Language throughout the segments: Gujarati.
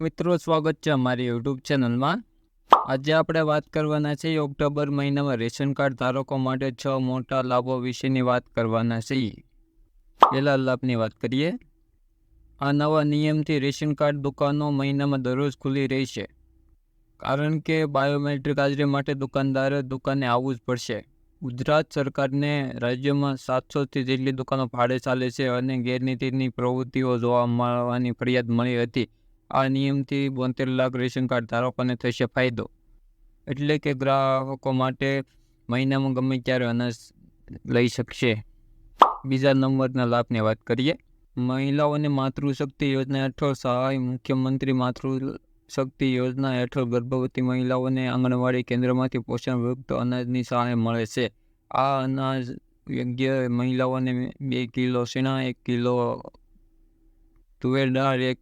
મિત્રો, સ્વાગત છે અમારી યુટ્યુબ ચેનલમાં. આજે આપણે વાત કરવાના છીએ ઓક્ટોબર મહિનામાં રેશન કાર્ડ ધારકો માટે છ મોટા લાભો વિશેની વાત કરવાના છીએ. પહેલા લાભની વાત કરીએ. આ નવા નિયમથી રેશન કાર્ડ દુકાનો મહિનામાં દરરોજ ખુલ્લી રહેશે કારણ કે બાયોમેટ્રિક હાજરી માટે દુકાનદારે દુકાને આવવું જ પડશે. ગુજરાત સરકારને રાજ્યમાં સાતસોથી જેટલી દુકાનો ભાડે ચાલે છે અને ગેરનીતિની પ્રવૃત્તિઓ જોવા મળવાની ફરિયાદ મળી હતી. આ નિયમથી બોતેર લાખ રેશન કાર્ડ ધારકોને થશે ફાયદો. એટલે કે ગ્રાહકો માટે મહિનામાં ગમે ત્યારે અનાજ લઈ શકશે. બીજા નંબરના લાભની વાત કરીએ. મહિલાઓને માતૃશક્તિ યોજના હેઠળ સહાય, મુખ્યમંત્રી માતૃશક્તિ યોજના હેઠળ ગર્ભવતી મહિલાઓને આંગણવાડી કેન્દ્રમાંથી પોષણયુક્ત અનાજની સહાય મળે છે. આ અનાજ યોગ્ય મહિલાઓને બે કિલો શેણા, એક કિલો તુવેર દાળ, એક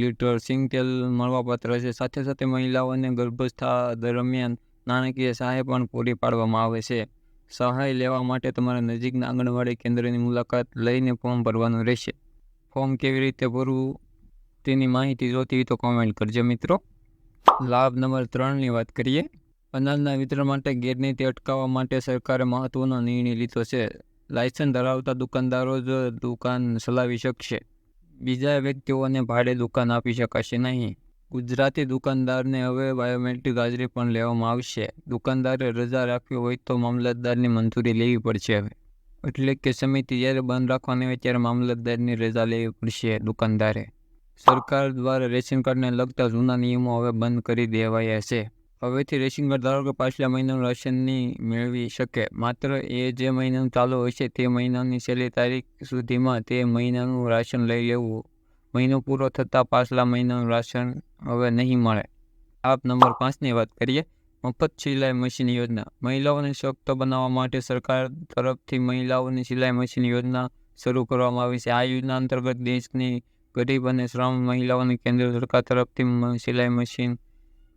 લીટર સિંગ તેલ મળવાપાત્ર છે. સાથે સાથે મહિલાઓને ગર્ભાવસ્થા દરમિયાન નાણાકીય સહાય પણ પૂરી પાડવામાં આવે છે. સહાય લેવા માટે તમારે નજીકના આંગણવાડી કેન્દ્રની મુલાકાત લઈને ફોર્મ ભરવાનું રહેશે. ફોર્મ કેવી રીતે ભરવું તેની માહિતી જોતી હોય તો કોમેન્ટ કરજો મિત્રો. લાભ નંબર ત્રણની વાત કરીએ. અનાજના વિતરણ માટે ગેરનીતિ અટકાવવા માટે સરકારે મહત્ત્વનો નિર્ણય લીધો છે. લાયસન્સ ધરાવતા દુકાનદારો જ દુકાન ચલાવી શકશે. બીજા વ્યક્તિઓને ભાડે દુકાન આપી શકાશે નહીં. ગુજરાતી દુકાનદારને હવે બાયોમેટ્રિક હાજરી પણ લેવામાં આવશે. દુકાનદારે રજા રાખવી હોય તો મામલતદારની મંજૂરી લેવી પડશે હવે. એટલે કે સમિતિ જ્યારે બંધ રાખવાની હોય ત્યારે મામલતદારની રજા લેવી પડશે દુકાનદારે. સરકાર દ્વારા રેશન કાર્ડને લગતા જૂના નિયમો હવે બંધ કરી દેવાયા છે. હવેથી રેશન કાર્ડ કે પાછલા મહિનાનું રાશનની મેળવી શકે. માત્ર એ જે મહિનાનું ચાલુ હશે તે મહિનાની છેલ્લી તારીખ સુધીમાં તે મહિનાનું રાશન લઈ લેવું. મહિનો પૂરો થતાં પાછલા મહિનાનું રાશન હવે નહીં મળે. આપ નંબર પાંચની વાત કરીએ. મફત સિલાઈ મશીન યોજના. મહિલાઓને સશક્ત બનાવવા માટે સરકાર તરફથી મહિલાઓની સિલાઈ મશીન યોજના શરૂ કરવામાં આવી છે. આ યોજના અંતર્ગત દેશની ગરીબ અને શ્રમ મહિલાઓને કેન્દ્ર સરકાર તરફથી સિલાઈ મશીન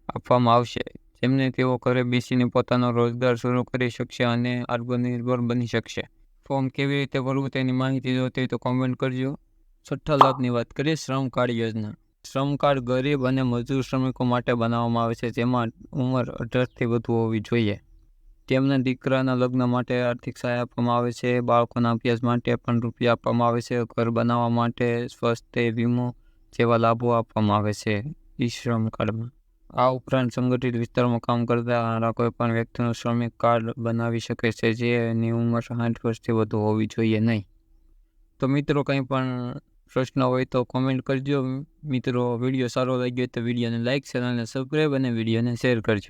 આપવામાં આવશે. જેમને તેઓ ઘરે બેસીને પોતાનો રોજગાર શરૂ કરી શકશે અને આત્મનિર્ભર બની શકશે. ફોર્મ કેવી રીતે ભરવું તેની માહિતી જોતી તો કોમેન્ટ કરજો. છઠ્ઠા લાભની વાત કરીએ, શ્રમ કાર્ડ યોજના. શ્રમ કાર્ડ ગરીબ અને મજૂર શ્રમિકો માટે બનાવવામાં આવે છે, જેમાં ઉંમર અઢારથી વધુ હોવી જોઈએ. તેમના દીકરાના લગ્ન માટે આર્થિક સહાય આપવામાં આવે છે, બાળકોના અભ્યાસ માટે પણ રૂપિયા આપવામાં આવે છે, ઘર બનાવવા માટે સ્વાસ્થ્ય વીમો જેવા લાભો આપવામાં આવે છે ઈ શ્રમ કાર્ડમાં. આ ઉપરાંત સંગઠિત વિસ્તારમાં કામ કરતા કોઈ પણ વ્યક્તિનું શ્રમિક કાર્ડ બનાવી શકે છે જેની ઉંમર સાઠ વર્ષથી વધુ હોવી જોઈએ નહીં. તો મિત્રો, કંઈ પણ પ્રશ્ન હોય તો કોમેન્ટ કરજો. મિત્રો, વીડિયો સારો લાગ્યો તો વિડીયોને લાઇક ચેનલને સબસ્ક્રાઈબ અને વિડીયોને શેર કરજો.